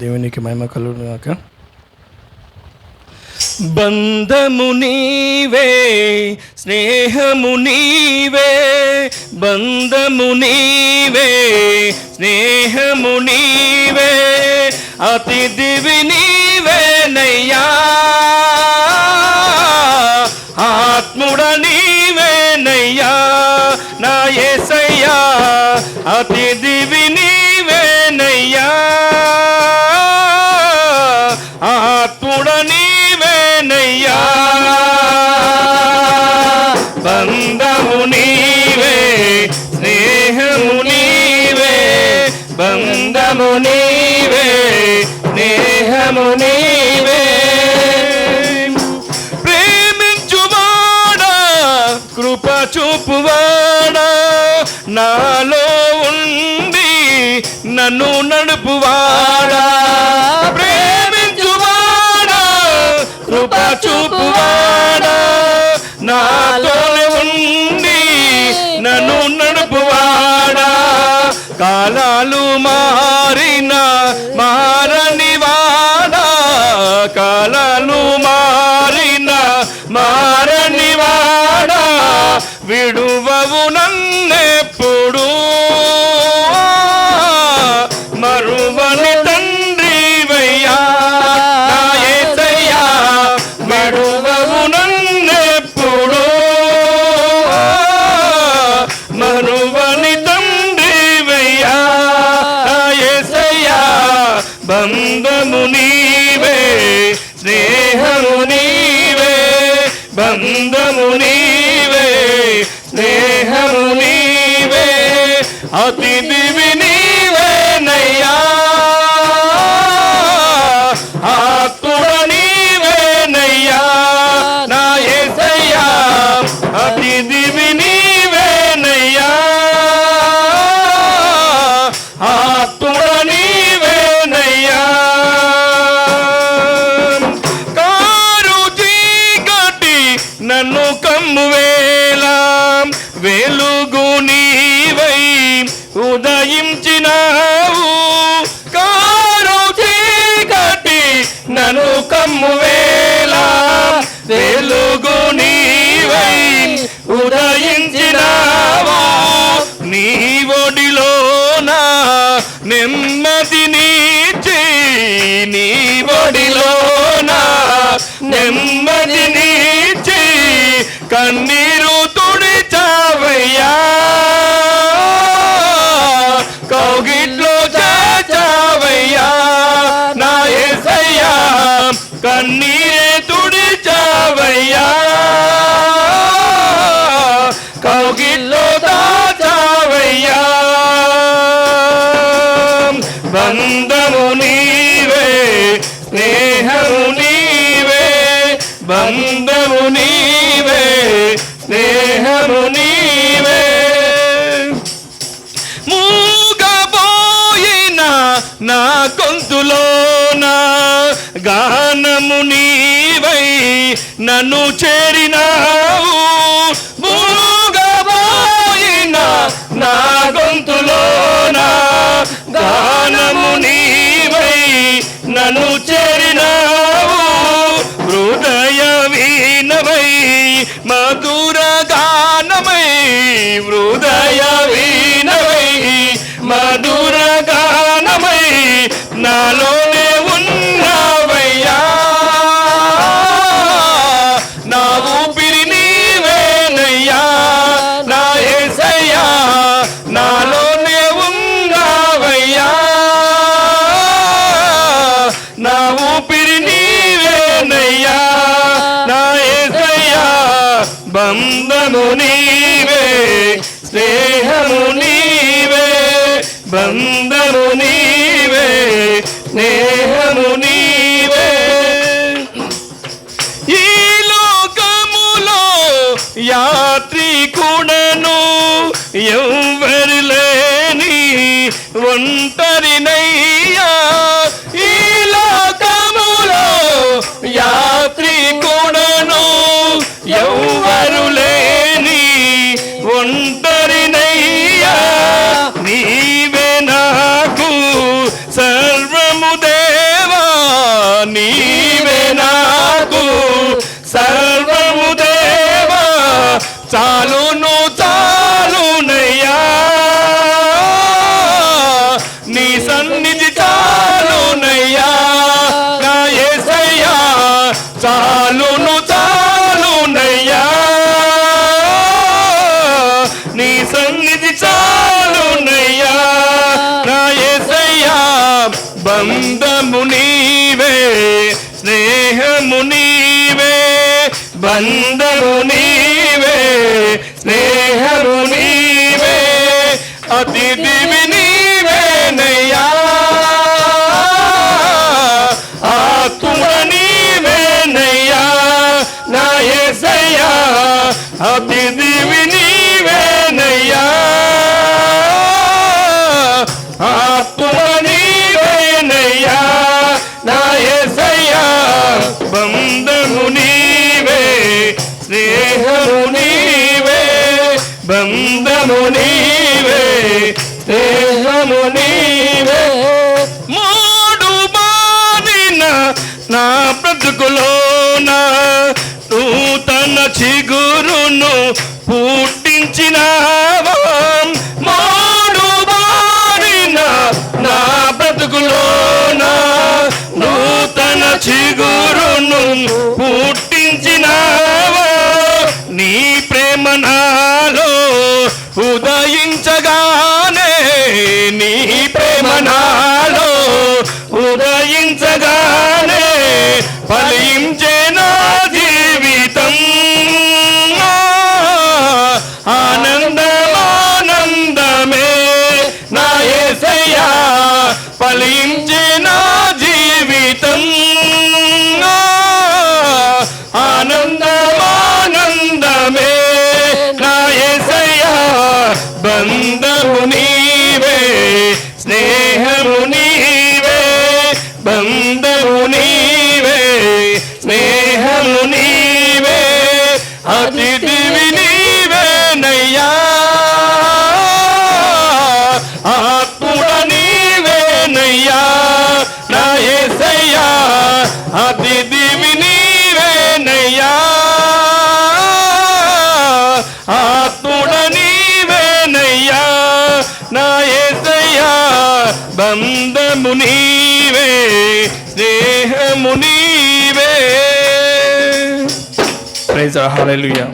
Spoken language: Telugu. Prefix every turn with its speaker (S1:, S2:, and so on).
S1: దేవునికి మహిమ కలుగుగాక బంధము నీవే స్నేహము నీవే బంధము నీవే స్నేహము నీవే అతిథివి నీవే నయ్యా. ఆత్ముడ నీవే నయ్యా నా యేసయ్యా అతిథివి బంధము నీవే స్నేహము నీవే. ప్రేమించువాడా కృప చూపువాడా నాలో ఉంది నన్ను నడుపువాడా. ప్రేమించువాడా కృప చూపువాడా నాలో ఉంది నన్ను నడుపువాడా. కాలాలు మారిన మారని వాడ కలలు మారిన మారని వాడ విడువవు నన్నెప్పుడు బంధము నీవే స్నేహము నీవే బంధము నీవే స్నేహము నీవే అతిథివి ఉదయించినావు కారు చీకటి నన్ను కమ్ము వేళ వెలుగు నీవై ఉదయించినావా. నీ ఒడిలోన నెమ్మది నీచి. నీ ఒడిలోన నెమ్మది నీచి. కన్నీరు కౌగిట్లో చావయ్యా నా ఎసయ్యా కన్నీరే తుడి చావయ్యా కౌగిల్లో దాచావయ్యా బంధము నీవే స్నేహము నీవే బంధము నీవే స్నేహము నా గొంతులోన గానము నీవై నన్ను చేరినావు. మూగబోయిన నా గొంతులోన గానము నీవై నన్ను చే నీవే స్నేహము నీవే బంధము నీవే స్నేహము నీవే. ఈ లోకములో యాత్రికుడను ఎవరి లేని ఒంట సన్నిధి చాలునయ్యా నా యేసయ్యా బంధము నీవే స్నేహము నీవే బంధము నీవే స్నేహము నీవే అతిథివి నీవేనయ్యా ఆత్మ నీవేనయ్యా నా యేసయ్యా అతిథివి నీవేనయ్యా బంధము నీవే స్నేహము నీవే. మూడు బారిన నా బ్రతుకులోన నూతన చిగురును పుట్టించినావా? మూడు బారిన నా బ్రతుకులోన నూతన చిగురును బంధము బంధము నీవే స్నేహము నీవే. ప్రైజ్ హాలూయా